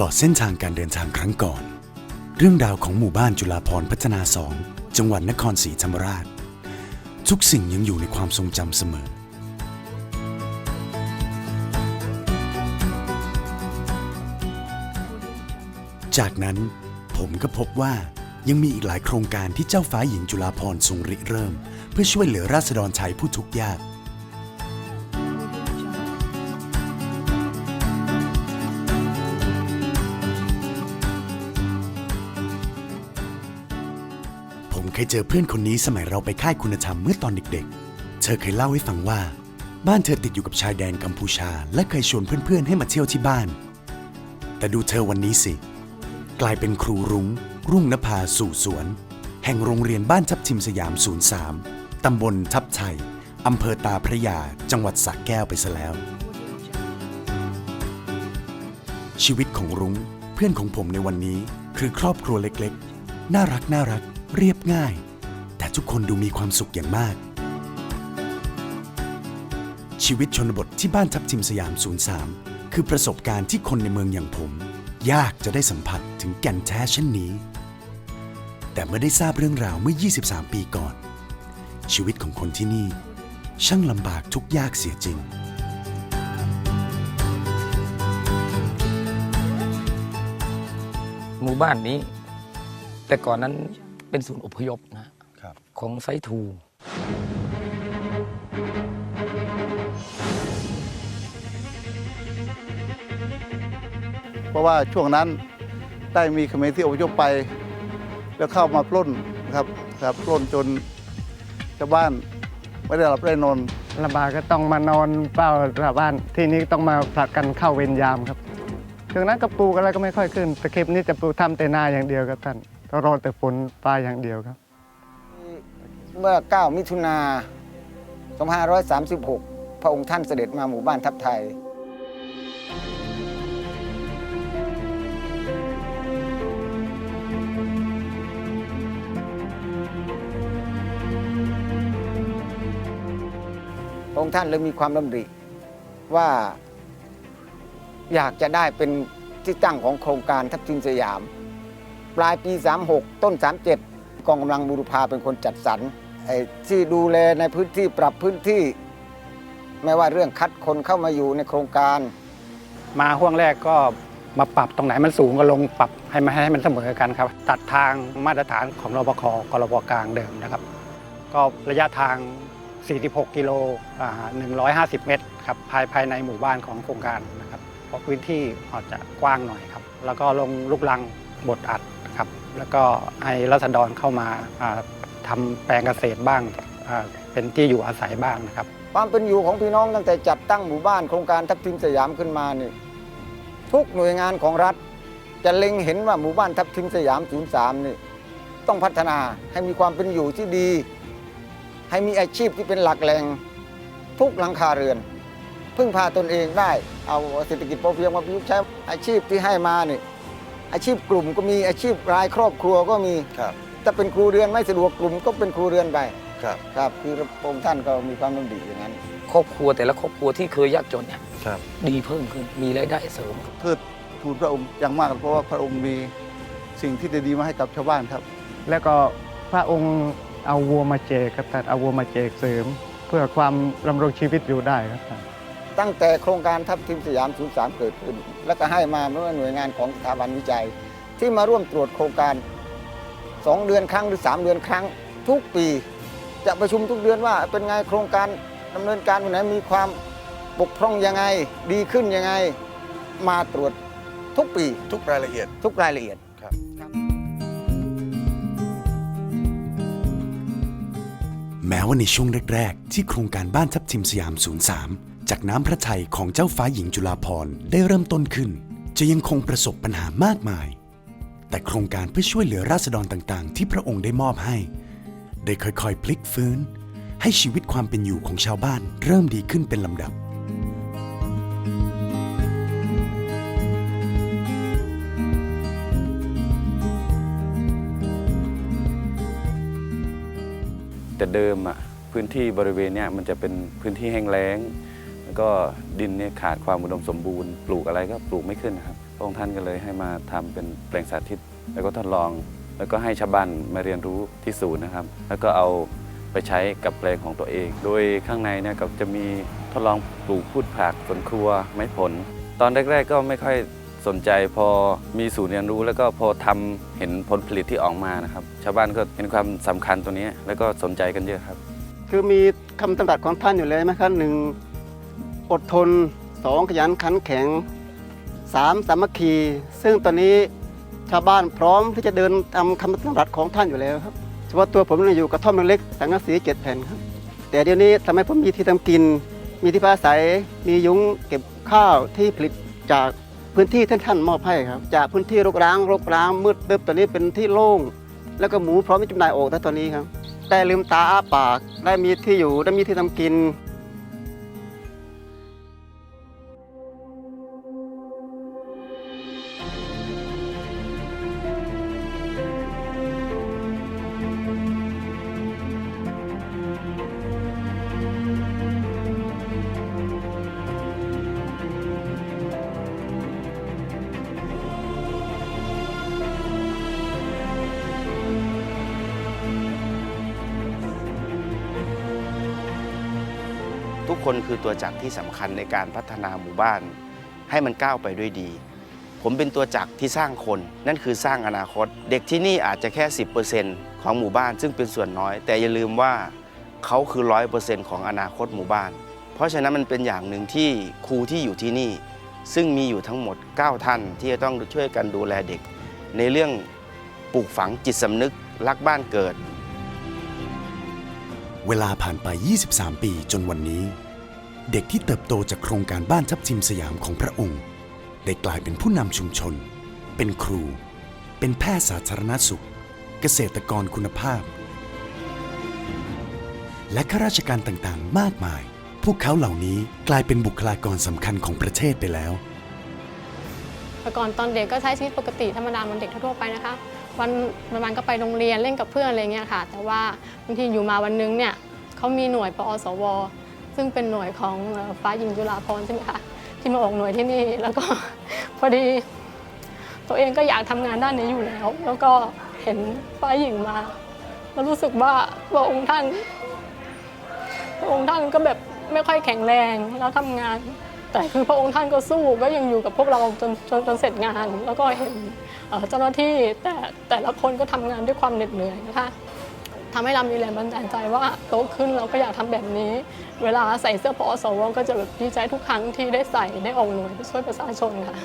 ลอดเส้นทางการเดินทางครั้งก่อน เรื่องราวของหมู่บ้านจุฬาพรพัฒนาสองจังหวัดนครศรีธรรมราช ทุกสิ่งยังอยู่ในความทรงจำเสมอ จากนั้นผมก็พบว่ายังมีอีกหลายโครงการที่เจ้าฟ้าหญิงจุฬาภรทรงริเริ่ม เพื่อช่วยเหลือราษฎรไทยผู้ทุกข์ยาก ผมเคยเจอเพื่อนคนนี้สมัยเราไปค่ายคุณธรรมเมื่อตอนเด็กๆ เธอเคยเล่าให้ฟังว่า บ้านเธอติดอยู่กับชายแดนกัมพูชา และเคยชวนเพื่อนๆให้มาเที่ยวที่บ้าน แต่ดูเธอวันนี้สิ กลายเป็นครูรุง้ง รุ่งนภาสู่สวน แห่งโรงเรียนบ้านทับทิมสยาม 03 ตำบลทับไทยอำเภอตาพระยา จังหวัดสระแก้วไปซะแล้ว ชีวิตของรุง้งเพื่อนของผมในวันนี้คือครอบครัวเล็กๆ น่ารักน่ารัก เรียบง่าย แต่ทุกคนดูมีความสุขอย่างมาก ชีวิตชนบทที่บ้านทับทิมสยาม 03 คือประสบการณ์ที่คนในเมืองอย่างผม ยากจะได้สัมผัสถึงแก่นแท้เช่นนี้ แต่เมื่อได้ทราบเรื่องราวเมื่อ 23 ปีก่อน ชีวิตของคนที่นี่ ช่างลำบากทุกยากเสียจริงหมู่บ้านนี้ แต่ก่อนนั้น เป็นศูนย์อพยพนะครับ ของไซทู เพราะว่าช่วงนั้นได้มีเขมรที่อพยพไป แล้วเข้ามาปล้นนะครับครับปล้นจนชาวบ้านไม่ได้หลับได้นอนลำบากก็ต้องมานอนเฝ้าชาวบ้าน ที่นี้ต้องมาผลัดกันเข้าเวรยามครับถึงนั้นก็ปลูกอะไรก็ไม่ค่อยขึ้นแต่คลิปนี้จะปลูกทำแต่นาอย่างเดียวครับท่าน ต้องรอแต่ฝนปลายอย่างเดียวครับ เมื่อ 9 มิถุนา2536 พระองค์ท่านเสด็จมาหมู่บ้านทับไทย พระองค์ท่านเลยมีความดำริว่าอยากจะได้เป็นที่ตั้งของโครงการทับทิมสยาม ปลายปี 36 ต้น 37 กองกำลังบูรพาเป็นคนจัดสรรไอ้ที่ดูแลในพื้นที่ปรับพื้นที่ ไม่ว่าเรื่องคัดคนเข้ามาอยู่ในโครงการ มาห่วงแรกก็มาปรับตรงไหนมันสูงก็ลงปรับให้มันให้มันเสมอกันครับ ตัดทางมาตรฐานของรปคกรปกลางเดิมนะครับ ก็ระยะทาง 46 กิโลอ่า150 เมตรครับภายภายในหมู่บ้านของโครงการนะครับ เพราะพื้นที่อาจจะกว้างหน่อยครับ แล้วก็ลงลูกลัง บดอัดครับแล้วก็ให้รัษฎรเข้ามาอ่าทำแปลงเกษตรบ้างเป็นที่อยู่อาศัยบ้างนะครับ ความเป็นอยู่ของพี่น้องตั้งแต่จัดตั้งหมู่บ้านโครงการทับทิมสยามขึ้นมานี่ทุกหน่วยงานของรัฐ จะเล็งเห็นว่าหมู่บ้านทับทิมสยาม 03 นี่ต้องพัฒนาให้มีความเป็นอยู่ที่ดี ให้มีอาชีพที่เป็นหลักแหล่งทุกหลังคาเรือน พึ่งพาตนเองได้เอาเศรษฐกิจพอเพียงมาประยุกต์ใช้อาชีพที่ให้มานี่ อาชีพกลุ่มก็มีอาชีพรายครอบครัวก็มีครับถ้าเป็นครูเรือนไม่สะดวกกลุ่มก็เป็นครูเรือนไปครับครับ คือพระองค์ท่านก็มีความดำริอย่างนั้น ครอบครัวแต่ละครอบครัวที่เคยยากจนเนี่ยครับดีเพิ่มขึ้นมีรายได้เสริม เทิดทูนพระองค์อย่างมากเพราะว่าพระองค์มีสิ่งที่ดีๆมาให้กับชาวบ้านครับ แล้วก็พระองค์เอาวัวมาแจกครับท่านเอาวัวมาแจกเสริม เพื่อความดำรงชีวิตอยู่ได้ครับท่าน ตั้งแต่โครงการทัพทิมสยาม 03 เกิดขึ้น แล้วก็ให้มาเมื่อหน่วยงานของสถาบันวิจัย ที่มาร่วมตรวจโครงการ 2 เดือนครั้งหรือ 3 เดือนครั้ง ทุกปี จะประชุมทุกเดือนว่าเป็นไงโครงการดำเนินการวันไหนมีความบกพร่องยังไงดีขึ้นยังไงมาตรวจทุกปี ทุกรายละเอียด ทุกรายละเอียดแม้ว่าในช่วงแรก ๆ ที่โครงการบ้านทับทิมสยาม 03 จากน้ำพระทัยของเจ้าฟ้าหญิงจุฬาภรณ์ได้เริ่มต้นขึ้น จะยังคงประสบปัญหามากมาย แต่โครงการเพื่อช่วยเหลือราษฎรต่างๆ ที่พระองค์ได้มอบให้ ได้ค่อยๆ พลิกฟื้น ให้ชีวิตความเป็นอยู่ของชาวบ้านเริ่มดีขึ้นเป็นลำดับแต่เดิมอะพื้นที่บริเวณเนี้ยมันจะเป็นพื้นที่แห้งแล้ง ก็ดินเนี่ยขาดความอุดมสมบูรณ์ ปลูกอะไรก็ปลูกไม่ขึ้นนะครับพระองค์ท่านก็เลยให้มาทำเป็นแปลงสาธิต แล้วก็ทดลอง แล้วก็ให้ชาวบ้านมาเรียนรู้ที่ศูนย์นะครับ แล้วก็เอาไปใช้กับแปลงของตัวเอง โดยข้างในเนี่ยก็จะมีทดลองปลูกพืชผักสวนครัวไม้ผล ตอนแรก ๆ ก็ไม่ค่อยสนใจพอมีศูนย์เรียนรู้ แล้วก็พอทำเห็นผลผลิตที่ออกมานะครับ ชาวบ้านก็เห็นความสำคัญตัวนี้แล้วก็สนใจกันเยอะครับ คือมีคำตำรัสของท่านอยู่เลยไหมครับหนึ่ง อดทนสองขยันขันแข็งสามสามัคคี ซึ่งตอนนี้ชาวบ้านพร้อมที่จะเดินตามคำตำรัสของท่านอยู่แล้วครับเฉพาะตัวผมเนี่ยอยู่กระท่อมเล็กๆสังกะสีเจ็ดแผ่นครับ แต่เดี๋ยวนี้ทำให้ผมมีที่ทำกิน มีที่พักอาศัย มียุ้งเก็บข้าวที่ผลิตจากพื้นที่ที่ท่านมอบให้ครับ จากพื้นที่รกร้างรกร้างมืดตึบตอนนี้เป็นที่โล่ง แล้วก็หมูพร้อมที่จำหน่ายออกแต่ตอนนี้ครับ ได้ลืมตาอ้าปาก ได้มีที่อยู่ ได้มีที่ทำกิน ทุกคนคือตัวจักรที่สำคัญในการพัฒนาหมู่บ้าน ให้มันก้าวไปด้วยดี ผมเป็นตัวจักรที่สร้างคน นั่นคือสร้างอนาคต เด็กที่นี่อาจจะแค่ 10%ของหมู่บ้านซึ่งเป็นส่วนน้อย แต่อย่าลืมว่าเขาคือ 100%ของอนาคตหมู่บ้าน เพราะฉะนั้นมันเป็นอย่างหนึ่งที่ครูที่อยู่ที่นี่ ซึ่งมีอยู่ทั้งหมด 9 ท่านที่จะต้องช่วยกันดูแลเด็ก ในเรื่องปลูกฝังจิตสำนึกรักบ้านเกิด เวลาผ่านไป 23 ปีจนวันนี้ เด็กที่เติบโตจากโครงการบ้านทับทิมสยามของพระองค์ ได้กลายเป็นผู้นำชุมชน เป็นครู เป็นแพทย์สาธารณสุข เกษตรกรคุณภาพ และข้าราชการต่างๆ มากมาย พวกเขาเหล่านี้กลายเป็นบุคลากรสำคัญของประเทศไปแล้ว แต่ก่อนตอนเด็กก็ใช้ชีวิตปกติธรรมดาเหมือนเด็กทั่วๆไปนะคะ วันวันๆก็ไปโรงเรียนเล่นกับเพื่อนอะไรเงี้ยค่ะ แต่ว่าบางทีอยู่มาวันนึงเนี่ยเขามีหน่วยปอสว ซึ่งเป็นหน่วยของเอ่อฟ้าหญิงจุฬาภรณ์ใช่ไหมคะที่มาออกหน่วยที่นี่แล้วก็ พอดี ตัวเองก็อยากทำงานด้านนี้อยู่แล้ว แล้วก็เห็นฟ้าหญิงมาแล้วรู้สึกว่าพระองค์ท่านพระองค์ท่านก็แบบไม่ค่อยแข็งแรงแล้วทำงาน แต่คือพระองค์ท่านก็สู้ก็ยังอยู่กับพวกเราจนจนจนเสร็จงาน แล้วก็เห็นเจ้าหน้าที่แต่แต่ละคนก็ทำงานด้วยความเหน็ดเหนื่อยนะคะทำให้เรามีแรงบันดาลใจว่าโตขึ้นเราก็อยากทำแบบนี้ เวลาใส่เสื้อพอสวก็จะแบบดีใจทุกครั้งที่ได้ใส่ได้ออกหน่วยไปช่วยประชาชนค่ะ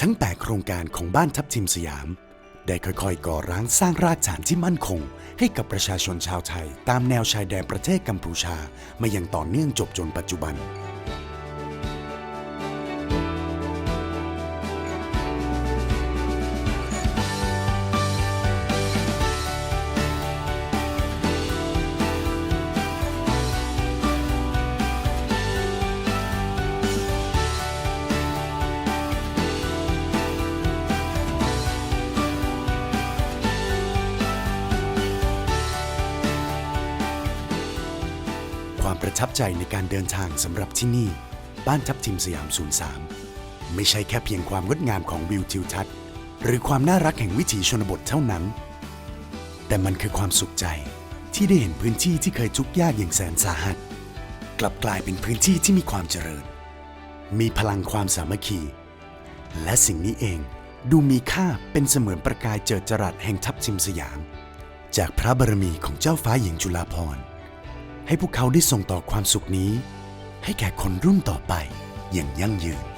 ทั้งแต่โครงการของบ้านทับทิมสยาม ได้ค่อยๆ ก่อร้างสร้างรากฐานที่มั่นคง ให้กับประชาชนชาวไทย ตามแนวชายแดนประเทศกัมพูชามาอย่างต่อเนื่องจบจนปัจจุบัน ประทับใจในการเดินทางสำหรับที่นี่ บ้านทับทิมสยาม 03 ไม่ใช่แค่เพียงความงดงามของวิวทิวทัศน์ หรือความน่ารักแห่งวิถีชนบทเท่านั้น แต่มันคือความสุขใจที่ได้เห็นพื้นที่ที่เคยทุกข์ยากอย่างแสนสาหัส กลับกลายเป็นพื้นที่ที่มีความเจริญ มีพลังความสามัคคี และสิ่งนี้เองดูมีค่าเป็นเสมือนประกายเจิดจรัสแห่งทับทิมสยาม จากพระบารมีของเจ้าฟ้าหญิงจุฬาภรณ์ ให้พวกเขาได้ส่งต่อความสุขนี้ ให้แก่คนรุ่นต่อไปอย่างยั่งยืน